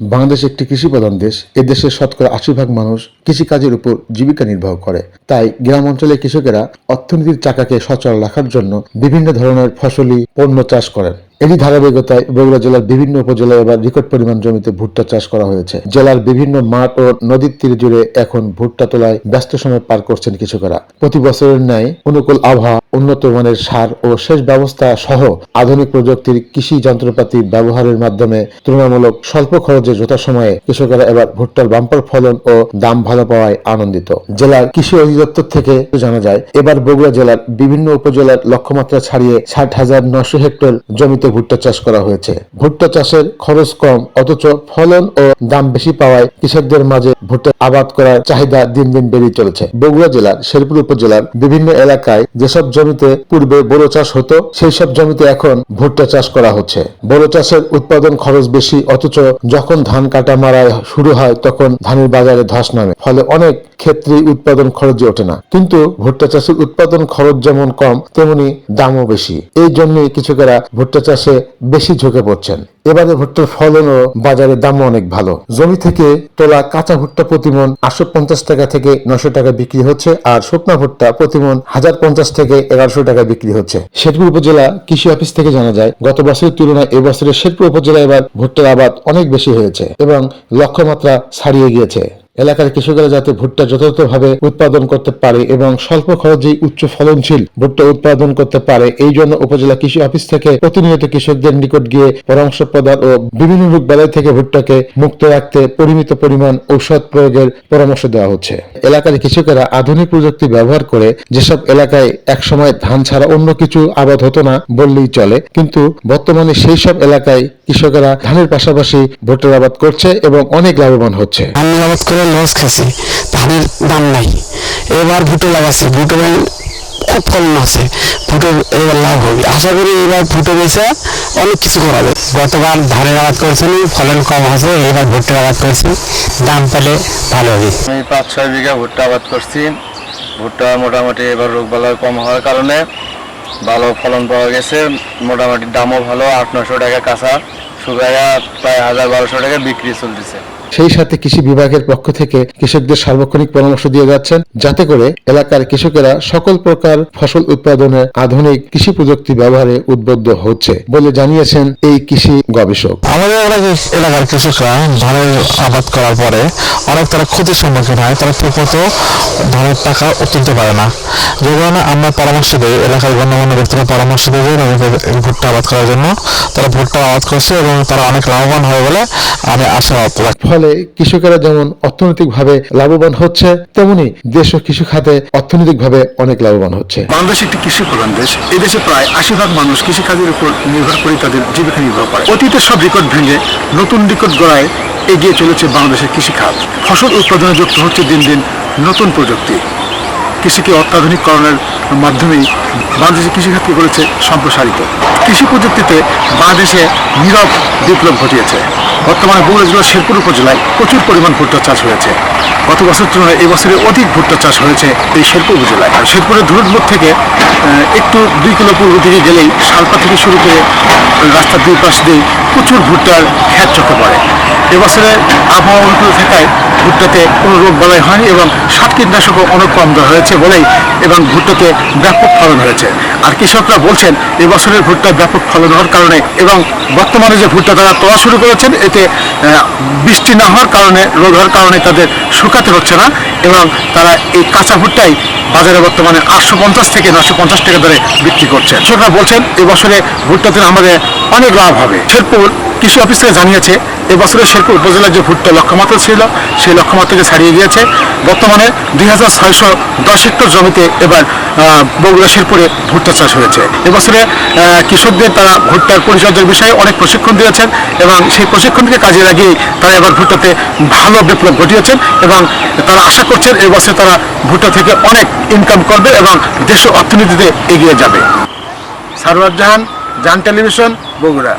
বাংলাদেশ একটি কৃষি প্রধান দেশ। এ দেশের শতকরা আশি ভাগ মানুষ কৃষিকাজের উপর জীবিকা নির্বাহ করে। তাই গ্রাম অঞ্চলের কৃষকেরা অর্থনীতির চাকাকে সচল রাখার জন্য বিভিন্ন ধরনের ফসলি, পণ্য চাষ করেন। এরই ধারাবাহিকতায় বগুড়া জেলার বিভিন্ন উপজেলায় এবার রেকর্ড পরিমাণ জমিতে ভুট্টা চাষ করা হয়েছে। জেলার বিভিন্ন মাঠ ও নদীর তীর জুড়ে এখন ভুট্টা তোলায় ব্যস্ত সময় পার করছেন কৃষকেরা। প্রতি বছরের ন্যায় অনুকূল আবহাওয়া উন্নত মানের সার ও সেচ ব্যবস্থা সহ আধুনিক প্রযুক্তির কৃষি যন্ত্রপাতি ব্যবহারের মাধ্যমে তুলনামূলক স্বল্প খরচে যথাসময়ে কৃষকেরা এবার ভুট্টার বাম্পার ফলন ও দাম ভালো পাওয়ায় আনন্দিত। জেলার কৃষি অধিদপ্তর থেকে জানা যায়, এবার বগুড়া জেলার বিভিন্ন উপজেলার লক্ষ্যমাত্রা ছাড়িয়ে ষাট হাজার নশো হেক্টর জমিতে ভুট্টা চাষ করা হয়েছে। ভুট্টা চাষের খরচ কম, অথচ ফলন ও দাম বেশি পাওয়ায় কৃষকদের মাঝে ভুট্টা আবাদ করার চাহিদা দিন দিন বেড়ে চলেছে। বগুড়া জেলার শেরপুর উপজেলার বিভিন্ন এলাকায় যেসব জমিতে পূর্বে বোরো চাষ হতো, সেই সব জমিতে এখন ভুট্টা চাষ করা হচ্ছে। বোরো চাষের উৎপাদন খরচ বেশি, অথচ যখন ধান কাটা মারাই শুরু হয়, তখন ধানের বাজারে ধস নামে, ফলে অনেক ক্ষেত্রেই উৎপাদন খরচ ওঠে না। কিন্তু ভুট্টা চাষের উৎপাদন খরচ যেমন কম, তেমনি দামও বেশি। এই জন্যই কৃষকেরা ভুট্টা চাষে বেশি ঝুঁকে পড়ছেন। এবারে ভুট্টার ফলন ও বাজারে দামও অনেক ভালো। জমি থেকে তোলা কাঁচা ভুট্টা প্রতিমন আটশো পঞ্চাশ টাকা থেকে নশো টাকা বিক্রি হচ্ছে, আর শুকনা ভুট্টা প্রতিমন হাজার পঞ্চাশ থেকে এগারোশো টাকায় বিক্রি হচ্ছে। শেরপুর উপজেলা কৃষি অফিস থেকে জানা যায়, গত বছরের তুলনায় এবছরের শেরপুর উপজেলা এবার ভুট্টার আবাদ অনেক বেশি হয়েছে এবং লক্ষ্যমাত্রা ছাড়িয়ে গিয়েছে। এলাকার কৃষকেরা যাতে ভুট্টা যথাযথভাবে উৎপাদন করতে পারে এবং স্বল্প খরচেই উচ্চ ফলনশীল ভুট্টা উৎপাদন করতে পারে, এই জন্য উপজেলা কৃষি অফিস থেকে প্রতিনিয়ত কৃষকদের নিকট গিয়ে পরামর্শ প্রদান ও বিভিন্ন রোগ বালাই থেকে ভুট্টাকে মুক্ত রাখতে পরিমিত পরিমাণ ঔষধ প্রয়োগের পরামর্শ দেওয়া হচ্ছে। এলাকার কৃষকেরা আধুনিক প্রযুক্তি ব্যবহার করে যেসব এলাকায় একসময় ধান ছাড়া অন্য কিছু আবাদ হতো না বললেই চলে, কিন্তু বর্তমানে সেই সব এলাকায় কৃষকেরা ধানের পাশাপাশি ভুট্টার আবাদ করছে এবং অনেক লাভবান হচ্ছে। লস খাচ্ছি ধানের দাম নাই। এবার ভুটো লাগাচ্ছি ভুটো খুব ফলন আছে ভুটো এবার লাভ হবে। আশা করি এবার ভুটো বেচে অনেক কিছু করাবে গতবার ধানের আবাদ করেছেন, ফলন কম আছে, এবার ভুট্টার আবাদ করেছি দাম পেলে ভালো হবে। আমি পাঁচ, ছয় বিঘা ভুট্টা আবাদ করছি। ভুট্টা মোটামুটি এবার রোগবালাই কম হওয়ার কারণে ভালো ফলন পাওয়া গেছে, মোটামুটি দামও ভালো, আট নশো টাকা কাঁচা। শুকাইয়া প্রায় হাজার বারোশো টাকা বিক্রি চলতেছে। সেই সাথে কৃষি বিভাগের পক্ষ থেকে কৃষকদের সার্বক্ষণিক পরামর্শ দিয়ে যাচ্ছেন যাতে করে এলাকার কৃষকেরা সকল প্রকার ফসল উৎপাদনে আধুনিক কৃষি প্রযুক্তি ব্যবহারে উদ্বুদ্ধ হচ্ছে বলে জানিয়েছেন এই কৃষি গবেষক। আমাদের এলাকার এলাকার কৃষকরা ধানের আবাদ করার পরে অনেক তারা ক্ষতির সম্মুখীন হয় তারা ঠিকমতো ধানের টাকা তুলতে পারে না। যে কারণে আমরা পরামর্শ দিই এলাকার গণ্যমান্য ব্যক্তিরা পরামর্শ দেবে ভুট্টা আবাদ করার জন্য তারা ভুট্টা আবাদ করছে এবং তারা অনেক লাভবান হয় বলে আমি আশাবাদ রাখি। ফলে কৃষকেরা যেমন অর্থনৈতিকভাবে লাভবান হচ্ছে তেমনি দেশ ও কৃষি খাতে অর্থনৈতিকভাবে অনেক লাভবান হচ্ছে। বাংলাদেশ একটি কৃষি প্রধান দেশ এদেশে প্রায় আশি ভাগ মানুষ কৃষিকাজের উপর নির্ভর করে তাদের জীবিকা নির্ভর করে। অতীতের সব রেকর্ড ভেঙে নতুন রেকর্ড গড়ায় এগিয়ে চলেছে বাংলাদেশের কৃষিখাত। ফসল উৎপাদনে যুক্ত হচ্ছে দিন দিন নতুন প্রযুক্তি। কৃষিকে অত্যাধুনিকরণের মাধ্যমেই বাংলাদেশের কৃষিখাতকে করেছে সম্প্রসারিত। কৃষি প্রযুক্তিতে বাংলাদেশে নীরব বিপ্লব ঘটিয়েছে। বর্তমানে বগুড়া জেলার শেরপুর উপজেলায় প্রচুর পরিমাণ ভুট্টা চাষ হয়েছে। গত বছর তুলনায় এবছরে অধিক ভুট্টা চাষ হয়েছে এই শেরপুর উপজেলায়। শেরপুরের ধুরুটবোধ থেকে একটু দুই কিলো পূর্ব দিকে গেলেই শালপা থেকে শুরু করে রাস্তার দুই পাশ দিয়ে প্রচুর ভুট্টার খ্যাত চোখে পড়ে। এবছরে আবহাওয়া অনুকূল থাকায় ভুট্টাতে কোনো রোগ বালাই হয়নি এবং সাত কীটনাশকও অনেক কম দেওয়া হয়েছে বলেই এবং ভুট্টাতে ব্যাপক ফলন হয়েছে। আর কৃষকরা বলছেন, এবছরের ভুট্টা ব্যাপক ফলন হওয়ার কারণে এবং বর্তমানে যে ভুট্টা তারা তোলা শুরু করেছেন, এতে বৃষ্টি না হওয়ার কারণে, রোগ হওয়ার কারণে তাদের শুকাতে হচ্ছে না এবং তারা এই কাঁচা ভুট্টাই বাজারে বর্তমানে আটশো পঞ্চাশ থেকে নশো পঞ্চাশ টাকা দরে বিক্রি করছেন কৃষকরা বলছেন, এবছরে ভুট্টাতে আমাদের অনেক লাভ হবে। শেরপুর কৃষি অফিস থেকে জানিয়েছে এবছরে শেরপুর উপজেলার যে ভুট্টা লক্ষ্যমাত্রা ছিল, সেই লক্ষ্যমাত্রাকে ছাড়িয়ে গিয়েছে। বর্তমানে দুই হাজার ছয়শো দশ হেক্টর জমিতে এবার বগুড়া, শেরপুরে ভুট্টা চাষ হয়েছে। এবছরে কৃষকদের তারা ভুট্টার পরিচর্যার বিষয়ে অনেক প্রশিক্ষণ দিয়েছেন এবং সেই প্রশিক্ষণকে কাজে লাগিয়ে তারা এবার ভুট্টাতে ভালো বিপ্লব ঘটিয়েছেন এবং তারা আশা করছেন এবছর তারা ভুট্টা থেকে অনেক ইনকাম করবে এবং দেশ অর্থনীতিতে এগিয়ে যাবে। সারওয়ার জাহান, জান টেলিভিশন, বগুড়া।